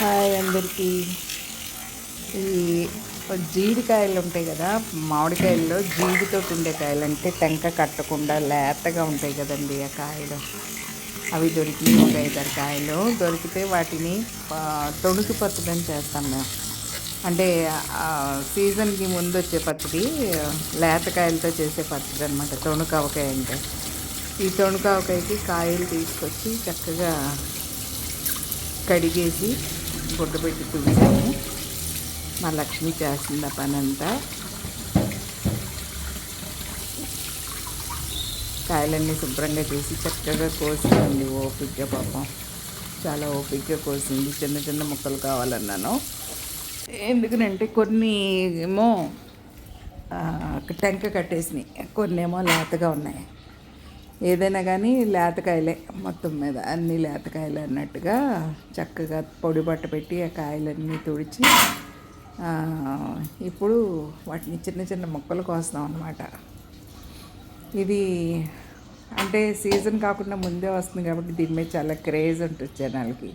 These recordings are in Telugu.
హాయ్ అందరికీ ఈ జీడికాయలు ఉంటాయి కదా మామిడికాయల్లో జీడితో ఉండే కాయలు అంటే టెంక కట్టకుండా లేతగా ఉంటాయి కదండి ఆ కాయలు. అవి దొరికి ఒక ఐదారు కాయలు. దొరికితే వాటిని తొణుకు పచ్చడి చేస్తాం మేము. అంటే సీజన్కి ముందు వచ్చే పచ్చడి లేతకాయలతో చేసే పచ్చడి అనమాట తొణుకావకాయ అంటే. ఈ తొణుకావకాయకి కాయలు తీసుకొచ్చి చక్కగా కడిగేసి గుడ్డ పెట్టి తుడిచాము మా లక్ష్మి చేస్తుంది ఆ పని అంతా కాయలన్నీ శుభ్రంగా చేసి చక్కగా కోసిందండి ఓపిక్గా పాపం. చాలా ఓపిక్గా కోసింది. చిన్న చిన్న ముక్కలు కావాలన్నాను. ఎందుకనంటే కొన్ని ఏమో టెంక కట్టేసినాయి. కొన్ని ఏమో లేతగా ఉన్నాయి. ఏదైనా కానీ లేతకాయలే మొత్తం మీద అన్ని లేతకాయలు అన్నట్టుగా చక్కగా పొడి బట్ట పెట్టి ఆ కాయలన్నీ తుడిచి ఇప్పుడు వాటిని చిన్న చిన్న ముక్కలు కోస్తాం అన్నమాట. ఇది అంటే సీజన్ కాకుండా ముందే వస్తుంది కాబట్టి దీని మీద చాలా క్రేజ్ ఉంటుంది జనాలకి.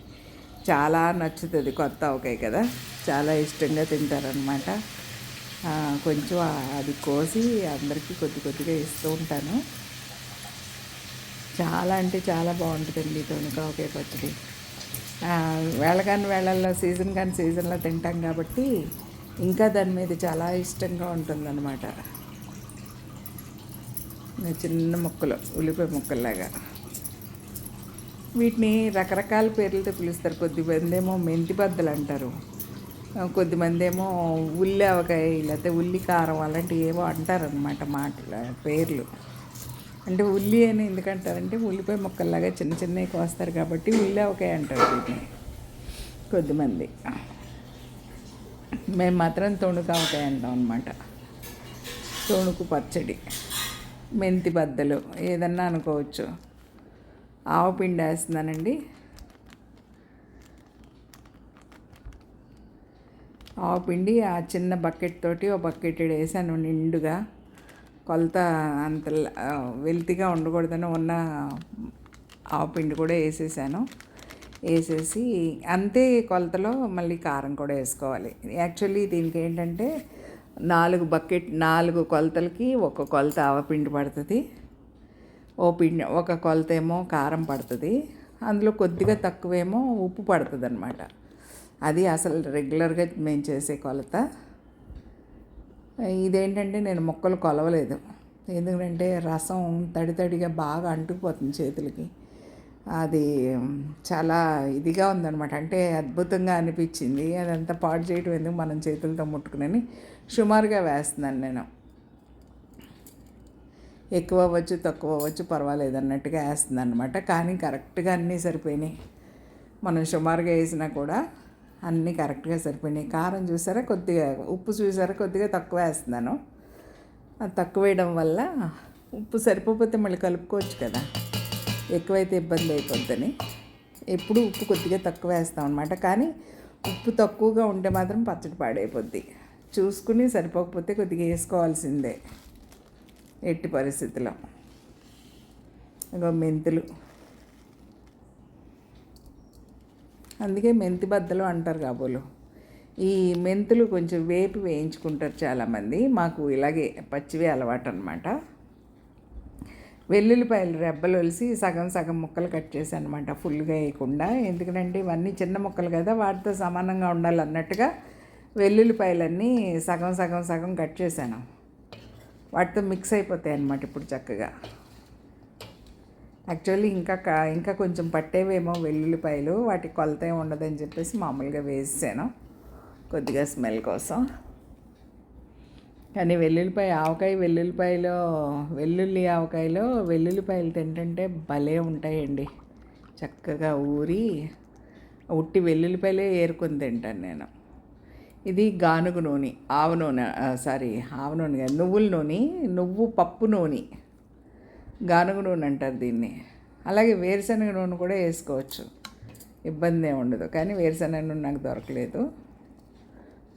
చాలా నచ్చుతుంది కొత్త ఒకే కదా చాలా ఇష్టంగా తింటారనమాట కొంచెం అది కోసి అందరికీ కొద్ది కొద్దిగా ఇస్తూ ఉంటాను. చాలా అంటే చాలా బాగుంటుందండి తొణికావకాయ పచ్చడి. ఆ, వేళ కాని వేళల్లో సీజన్ కాని సీజన్లో తింటాం కాబట్టి ఇంకా దాని మీద చాలా ఇష్టంగా ఉంటుందన్నమాట. చిన్న ముక్కలు ఉల్లిపాయ ముక్కల్లాగా. వీటిని రకరకాల పేర్లతో పిలుస్తారు. కొద్దిమంది ఏమో మెంతి బద్దలు అంటారు. కొద్దిమంది ఏమో ఉల్లి అవకాయ లేకపోతే ఉల్లి కారం అలాంటివి ఏవో అంటారనమాట మాటలు పేర్లు. అంటే ఉల్లి అని ఎందుకంటారంటే ఉల్లిపాయ ముక్కల్లాగా చిన్న చిన్నవి కోస్తారు కాబట్టి ఉల్లి ఒకే అంటారు వీటిని. కొద్దిమంది. మేము మాత్రం తొణుకు ఒకే అంటాం అనమాట తొణుకు పచ్చడి మెంతి బద్దలు ఏదన్నా అనుకోవచ్చు. ఆవు పిండి వేస్తున్నానండి. ఆవు పిండి ఆ చిన్న బకెట్ తోటి ఒక బకెట్ వేసాను నిండుగా. కొలత అంత వెల్తిగా ఉండకూడదని ఉన్న ఆవు పిండి కూడా వేసేసాను. వేసేసి అంతే కొలతలో మళ్ళీ కారం కూడా వేసుకోవాలి. యాక్చువల్లీ దీనికి ఏంటంటే నాలుగు బకెట్ నాలుగు కొలతలకి ఒక కొలత ఆవపిండి పడుతుంది. ఓ పిండి ఒక కొలత ఏమో కారం పడుతుంది. అందులో కొద్దిగా తక్కువేమో ఉప్పు పడుతుంది అనమాట అది అసలు రెగ్యులర్గా మేము చేసే కొలత. ఇదేంటంటే నేను మొక్కలు కొలవలేదు. ఎందుకంటే రసం తడి తడిగా బాగా అంటుకుపోతుంది చేతులకి. అది చాలా ఇదిగా ఉందన్నమాట. అంటే అద్భుతంగా అనిపించింది. అదంతా పాడు చేయటం ఎందుకు మనం చేతులతో ముట్టుకుని సుమారుగా వేస్తున్నాను నేను. ఎక్కువ అవ్వచ్చు తక్కువ అవ్వచ్చు పర్వాలేదు అన్నట్టుగా వేస్తుంది అనమాట కానీ కరెక్ట్గా అన్నీ సరిపోయినాయి. మనం సుమారుగా వేసినా కూడా అన్నీ కరెక్ట్గా సరిపోయినాయి. కారం చూసారా? కొద్దిగా ఉప్పు చూసారా? కొద్దిగా తక్కువ వేస్తున్నాను. అది తక్కువ వేయడం వల్ల ఉప్పు సరిపోతే మళ్ళీ కలుపుకోవచ్చు కదా. ఎక్కువైతే ఇబ్బంది అయిపోద్దని. ఎప్పుడు ఉప్పు కొద్దిగా తక్కువ వేస్తాం అనమాట కానీ ఉప్పు తక్కువగా ఉంటే మాత్రం పచ్చడి పాడైపోద్ది. చూసుకుని సరిపోకపోతే కొద్దిగా వేసుకోవాల్సిందే. ఎట్టి పరిస్థితిలో ఇంకో మెంతులు. అందుకే మెంతి బద్దలు అంటారు కాబోలు. ఈ మెంతులు కొంచెం వేపి వేయించుకుంటారు చాలామంది. మాకు ఇలాగే పచ్చివే అలవాటు అనమాట వెల్లుల్లిపాయలు రెబ్బలు ఒలిసి సగం సగం ముక్కలు కట్ చేశాను అనమాట ఫుల్గా వేయకుండా. ఎందుకంటే ఇవన్నీ చిన్న ముక్కలు కదా వాటితో సమానంగా ఉండాలి అన్నట్టుగా వెల్లుల్లిపాయలన్నీ సగం సగం సగం కట్ చేశాను. వాటితో మిక్స్ అయిపోతాయి అన్నమాట ఇప్పుడు చక్కగా. యాక్చువల్లీ ఇంకా ఇంకా కొంచెం పట్టేవేమో వెల్లుల్లిపాయలు వాటి కొలత ఉండదని చెప్పేసి మామూలుగా వేసాను కొద్దిగా స్మెల్ కోసం. కానీ వెల్లుల్లిపాయ ఆవకాయ వెల్లుల్లిపాయలో వెల్లుల్లి ఆవకాయలో వెల్లుల్లిపాయలు తింటుంటే భలే ఉంటాయండి. చక్కగా ఊరి ఉట్టి వెల్లుల్లిపాయలే ఏరుకొని తింటాను నేను. ఇది గానుగు నూనె ఆవ నూనె సారీ ఆవ నూనె కాదు నువ్వుల నూనె నువ్వు పప్పు నూనె. గానుగ నూనె అంటారు దీన్ని. అలాగే వేరుశనగ నూనె కూడా వేసుకోవచ్చు. ఇబ్బంది ఏమి ఉండదు. కానీ వేరుశనగ నూనె నాకు దొరకలేదు.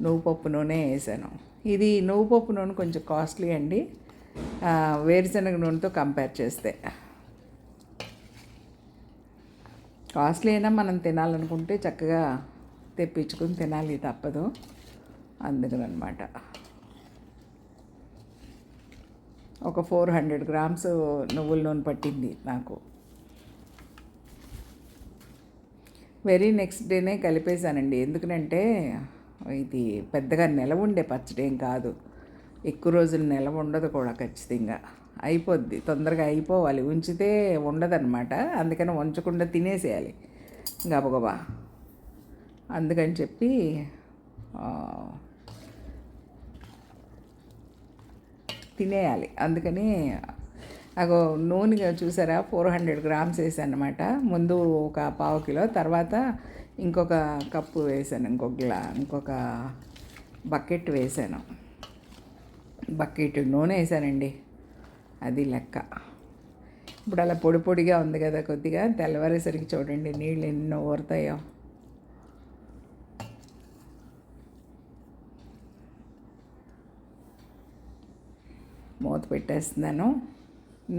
నువ్వు పప్పు నూనె వేసాను. ఇది నువ్వు పప్పు నూనె కొంచెం కాస్ట్లీ అండి. వేరుశనగ నూనెతో కంపేర్ చేస్తే. కాస్ట్లీ అయినా మనం తినాలనుకుంటే చక్కగా తెప్పించుకుని తినాలి తప్పదు. అందుకనమాట. ఒక ఫోర్ హండ్రెడ్ గ్రామ్స్ నువ్వుల నూనె పట్టింది నాకు. వెరీ నెక్స్ట్ డేనే కలిపేశానండి. ఎందుకంటే ఇది పెద్దగా నిలవ ఉండే పచ్చడి ఏం కాదు. ఎక్కువ రోజులు నిలవ ఉండదు కూడా ఖచ్చితంగా. అయిపోద్ది తొందరగా అయిపోవాలి. ఉంచితే ఉండదన్నమాట. అందుకని ఉంచకుండా తినేసేయాలి. గబగబా. అందుకని చెప్పి తినేయాలి. అందుకని అగో నూనె చూసారా? ఫోర్ హండ్రెడ్ గ్రామ్స్ వేసాను అనమాట ముందు ఒక పావు కిలో తర్వాత ఇంకొక కప్పు వేసాను ఇంకొక గ్లా ఇంకొక బకెట్ వేసాను. బకెట్ నూనె వేసానండి. అది లెక్క. ఇప్పుడు అలా పొడి పొడిగా ఉంది కదా కొద్దిగా తెల్లవారేసరికి చూడండి నీళ్ళు ఎన్నో ఊరుతాయో. మూత పెట్టేస్తున్నాను.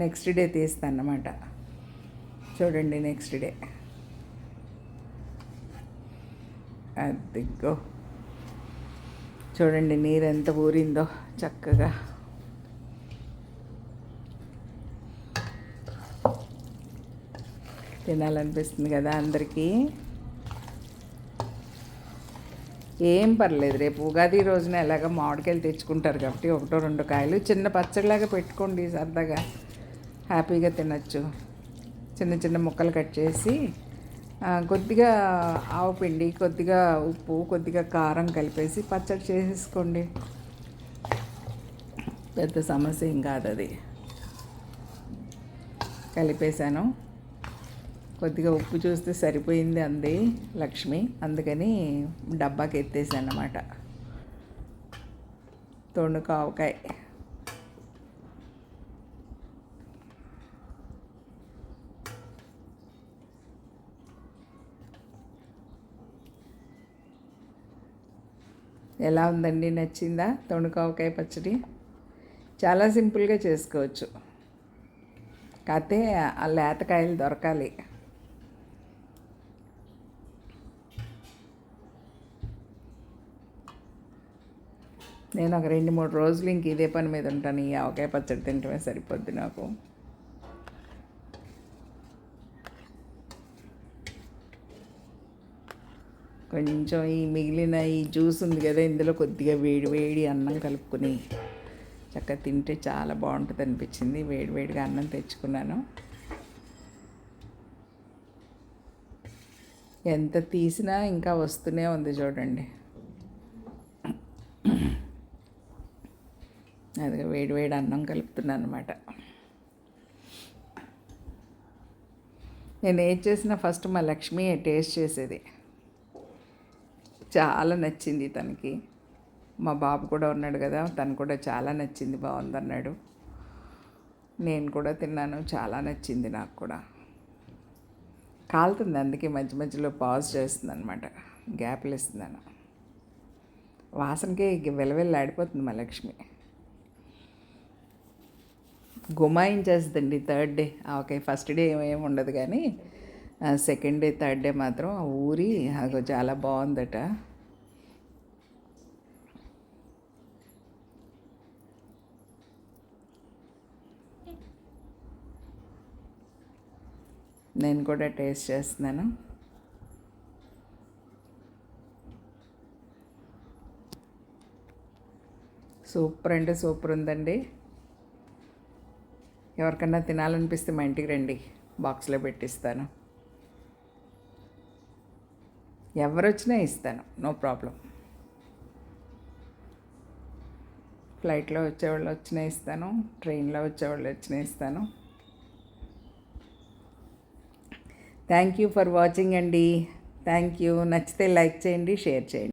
నెక్స్ట్ డే తీస్తాను అన్నమాట చూడండి నెక్స్ట్ డే అదిగో. చూడండి నీరు ఎంత ఊరిందో చక్కగా. తినాలనిపిస్తుంది కదా అందరికీ. ఏం పర్లేదు. రేపు ఉగాది రోజున ఎలాగ మామిడికాయలు తెచ్చుకుంటారు కాబట్టి ఒకటో రెండు కాయలు చిన్న పచ్చడిలాగా పెట్టుకోండి సరదాగా. హ్యాపీగా తినచ్చు. చిన్న చిన్న ముక్కలు కట్ చేసి కొద్దిగా ఆవుపిండి కొద్దిగా ఉప్పు కొద్దిగా కారం కలిపేసి పచ్చడి చేసేసుకోండి పెద్ద సమస్య ఏం కాదు అది కలిపేశాను. కొద్దిగా ఉప్పు చూస్తే సరిపోయింది అంది లక్ష్మి. అందుకని డబ్బాకి ఎత్తేసాను అన్నమాట తొండు ఎలా ఉందండి? నచ్చిందా? తొణుకావకాయ పచ్చడి? చాలా సింపుల్గా చేసుకోవచ్చు. కాకపోతే ఆ లేతకాయలు దొరకాలి. నేను ఒక రెండు మూడు రోజులు ఇంక ఇదే పని మీద ఉంటాను. ఈ ఆవకాయ పచ్చడి తింటమే సరిపోద్ది నాకు. కొంచెం ఈ మిగిలిన ఈ జ్యూస్ ఉంది కదా ఇందులో కొద్దిగా వేడి వేడి అన్నం కలుపుకొని చక్కగా తింటే చాలా బాగుంటుంది అనిపించింది. వేడి వేడిగా అన్నం తెచ్చుకున్నాను. ఎంత తీసినా ఇంకా వస్తూనే ఉంది చూడండి. అది వేడి వేడి అన్నం కలుపుతున్నాను అనమాట నేను ఏం చేసినా ఫస్ట్ మా లక్ష్మి టేస్ట్ చేసేది. చాలా నచ్చింది తనకి. మా బాబు కూడా ఉన్నాడు కదా తను కూడా చాలా నచ్చింది బాగుందన్నాడు. నేను కూడా తిన్నాను చాలా నచ్చింది నాకు కూడా. కాలుతుంది అందుకే మధ్య మధ్యలో పాజ్ చేస్తుంది అనమాట గ్యాప్లు ఇస్తున్నాను వాసనకే వెలవెల్లాడిపోతుంది మా Lakshmi. గుమాయించేస్తుందండి third day. Okay first day ఏమేమి ఉండదు కానీ సెకండ్ డే థర్డ్ డే మాత్రం ఆ ఊరి అది చాలా బాగుందట. నేను కూడా టేస్ట్ చేస్తున్నాను. సూపర్ అంటే సూపర్ ఉందండి. ఎవరికన్నా తినాలనిపిస్తే మా ఇంటికి రండి. బాక్స్లో పెట్టిస్తాను. ఎవరు వచ్చినా ఇస్తాను. No problem. ఫ్లైట్లో వచ్చేవాళ్ళు వచ్చినా ఇస్తాను. ట్రైన్లో వచ్చేవాళ్ళు వచ్చినా ఇస్తాను. థ్యాంక్ యూ ఫర్ వాచింగ్ అండి. Thank you. నచ్చితే లైక్ చేయండి షేర్ చేయండి.